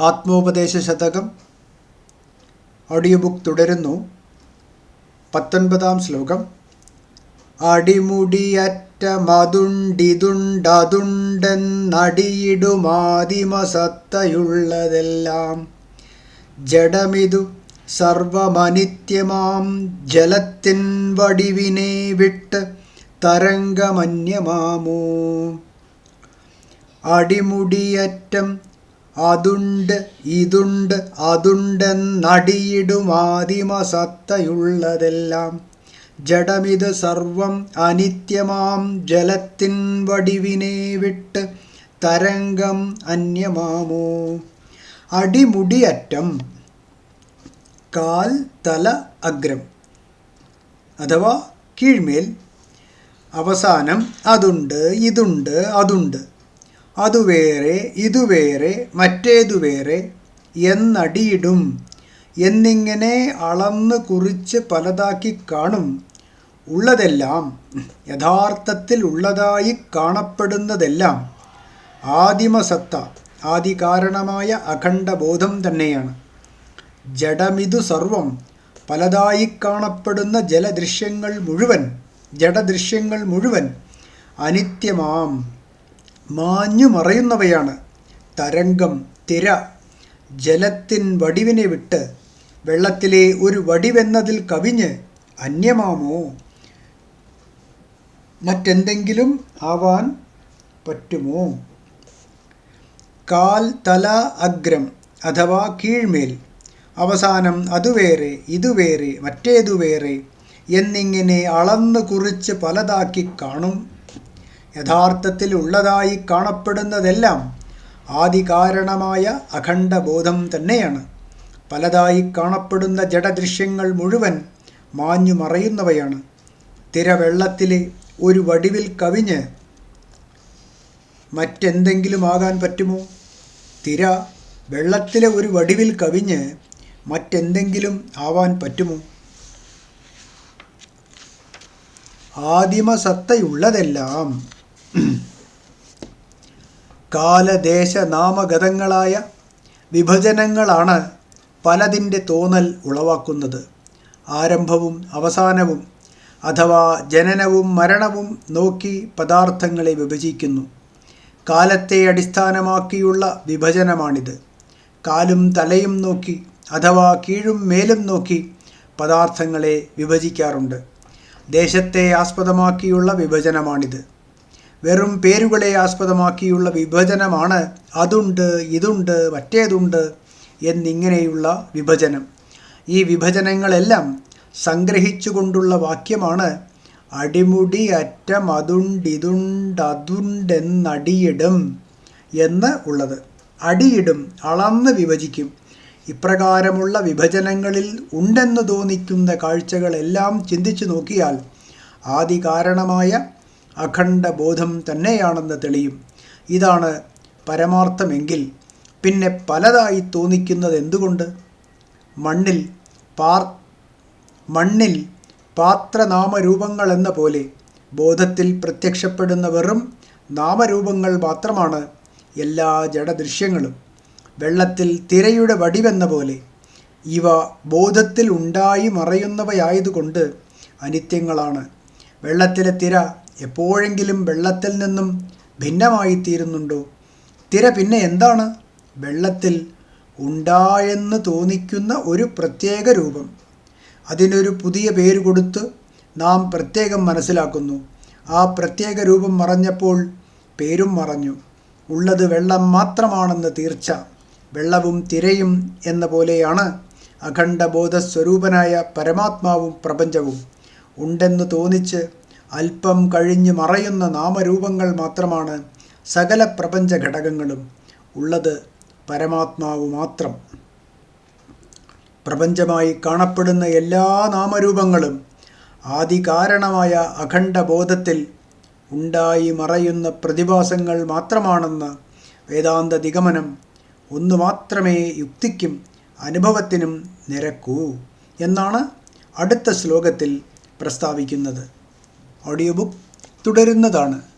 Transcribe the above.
ആത്മോപദേശ ശതകം audio book തുടരുന്നു. പത്തൊൻപതാം ശ്ലോകം. അടിമുടിയറ്റ മതുണ്ടിതുണ്ടതുണ്ടെന്നടിയിടുമാതിമസത്തയുള്ളതെല്ലാം ജഡമിതു സർവമനിത്യമാം ജലത്തിൻ വടിവിനെ വിട്ട് തരംഗമന്യമാമോ. അടിമുടിയറ്റം അതുണ്ട് ഇതുണ്ട് അതുണ്ടെന്നടിയിടുമാതിമസത്തയുള്ളതെല്ലാം ജഡമിത് സർവം അനിത്യമാം ജലത്തിൻ വടിവിനെ വിട്ട് തരംഗം അന്യമാമോ? അടിമുടിയറ്റം കാൽ തല അഗ്രം അഥവാ കീഴ്മേൽ. അവസാനം അതുണ്ട് ഇതുണ്ട് അതുണ്ട്. അതുവേറെ ഇതുവേറെ മറ്റേതു വേറെ എന്നടിയിടും. എന്നിങ്ങനെ അളന്ന് കുറിച്ച് പലതാക്കി കാണും. ഉള്ളതെല്ലാം യഥാർത്ഥത്തിൽ ഉള്ളതായി കാണപ്പെടുന്നതെല്ലാം ആദിമസത്ത ആദികാരണമായ അഖണ്ഡബോധം തന്നെയാണ്. ജഡമിതു സർവം പലതായി കാണപ്പെടുന്ന ജലദൃശ്യങ്ങൾ മുഴുവൻ ജഡദൃശ്യങ്ങൾ മുഴുവൻ അനിത്യമാം. മാഞ്ഞു മറയുന്നവയാണ്. തരംഗം തിര ജലത്തിൻ വടിവിനെ വിട്ട് വെള്ളത്തിലെ ഒരു വടിവെന്നതിൽ കവിഞ്ഞ് അന്യമാമോ? മറ്റെന്തെങ്കിലും ആവാൻ പറ്റുമോ? കാൽ തല അഗ്രം അഥവാ കീഴ്മേൽ. അവസാനം അതുവേറെ ഇതുവേറെ മറ്റേതുവേറെ എന്നിങ്ങനെ അളന്ന് കുറിച്ച് പലതാക്കി കാണും. യഥാർത്ഥത്തിൽ ഉള്ളതായി കാണപ്പെടുന്നതെല്ലാം ആദികാരണമായ അഖണ്ഡബോധം തന്നെയാണ്. പലതായി കാണപ്പെടുന്ന ജഡദൃശ്യങ്ങൾ മുഴുവൻ മാഞ്ഞു മറയുന്നവയാണ് തിരവെള്ളത്തിലെ ഒരു വടിവിൽ കവിഞ്ഞ് മറ്റെന്തെങ്കിലും ആകാൻ പറ്റുമോ? തിര വെള്ളത്തിലെ ഒരു വടിവിൽ കവിഞ്ഞ് മറ്റെന്തെങ്കിലും ആവാൻ പറ്റുമോ? ആദിമസത്തയുള്ളതെല്ലാം കാലദേശ നാമഗതങ്ങളായ വിഭജനങ്ങളാണ് പലതിന്റെ തോന്നൽ ഉളവാക്കുന്നത്. ആരംഭവും അവസാനവും അഥവാ ജനനവും മരണവും നോക്കി പദാർത്ഥങ്ങളെ വിഭജിക്കുന്നു. കാലത്തെ അടിസ്ഥാനമാക്കിയുള്ള വിഭജനമാണിത്. കാലും തലയും നോക്കി അഥവാ കീഴും മേലും നോക്കി പദാർത്ഥങ്ങളെ വിഭജിക്കാറുണ്ട്. ദേശത്തെ ആസ്പദമാക്കിയുള്ള വിഭജനമാണിത്. വെറും പേരുകളെ ആസ്പദമാക്കിയുള്ള വിഭജനമാണ് അതുണ്ട് ഇതുണ്ട് മറ്റേതുണ്ട് എന്നിങ്ങനെയുള്ള വിഭജനം. ഈ വിഭജനങ്ങളെല്ലാം സംഗ്രഹിച്ചുകൊണ്ടുള്ള വാക്യമാണ് അടിമുടി അറ്റം അതുണ്ടിതുണ്ടതുണ്ടെന്നടിയിടും എന്ന് ഉള്ളത്. അടിയിടും അളന്ന് വിഭജിക്കും. ഇപ്രകാരമുള്ള വിഭജനങ്ങളിൽ ഉണ്ടെന്ന് തോന്നിക്കുന്ന കാഴ്ചകളെല്ലാം ചിന്തിച്ചു നോക്കിയാൽ ആദികാരണമായ അഖണ്ഡബോധം തന്നെയാണെന്ന് തെളിയും. ഇതാണ് പരമാർത്ഥമെങ്കിൽ പിന്നെ പലതായി തോന്നിക്കുന്നത് എന്തുകൊണ്ട്? മണ്ണിൽ പാർ മണ്ണിൽ പാത്രനാമരൂപങ്ങൾ എന്ന പോലെ ബോധത്തിൽ പ്രത്യക്ഷപ്പെടുന്ന വെറും നാമരൂപങ്ങൾ മാത്രമാണ് എല്ലാ ജഡദൃശ്യങ്ങളും. വെള്ളത്തിൽ തിരയുടെ വടിവെന്ന പോലെ ഇവ ബോധത്തിൽ ഉണ്ടായി മറയുന്നവയായതുകൊണ്ട് അനിത്യങ്ങളാണ്. വെള്ളത്തിലെ തിര എപ്പോഴെങ്കിലും വെള്ളത്തിൽ നിന്നും ഭിന്നമായി തീരുന്നുണ്ടോ തിര പിന്നെ എന്താണ്? വെള്ളത്തിൽ ഉണ്ടായെന്ന് തോന്നിക്കുന്ന ഒരു പ്രത്യേക രൂപം. അതിനൊരു പുതിയ പേര് കൊടുത്ത് നാം പ്രത്യേകം മനസ്സിലാക്കുന്നു. ആ പ്രത്യേക രൂപം മറഞ്ഞപ്പോൾ പേരും മറഞ്ഞു. ഉള്ളത് വെള്ളം മാത്രമാണെന്ന് തീർച്ച. വെള്ളവും തിരയും എന്ന പോലെയാണ് അഖണ്ഡബോധസ്വരൂപനായ പരമാത്മാവും പ്രപഞ്ചവും. ഉണ്ടെന്ന് തോന്നിച്ച് അല്പം കഴിഞ്ഞ് മറയുന്ന നാമരൂപങ്ങൾ മാത്രമാണ് സകല പ്രപഞ്ച ഘടകങ്ങളും. ഉള്ളത് പരമാത്മാവ് മാത്രം. പ്രപഞ്ചമായി കാണപ്പെടുന്ന എല്ലാ നാമരൂപങ്ങളും ആദികാരണമായ അഖണ്ഡബോധത്തിൽ ഉണ്ടായി മറയുന്ന പ്രതിഭാസങ്ങൾ മാത്രമാണെന്ന് വേദാന്ത നിഗമനം ഒന്നു മാത്രമേ യുക്തിക്കും അനുഭവത്തിനും നിരക്കൂ എന്നാണ് അടുത്ത ശ്ലോകത്തിൽ പ്രസ്താവിക്കുന്നത്. Audio book തുടരുന്നതാണ്.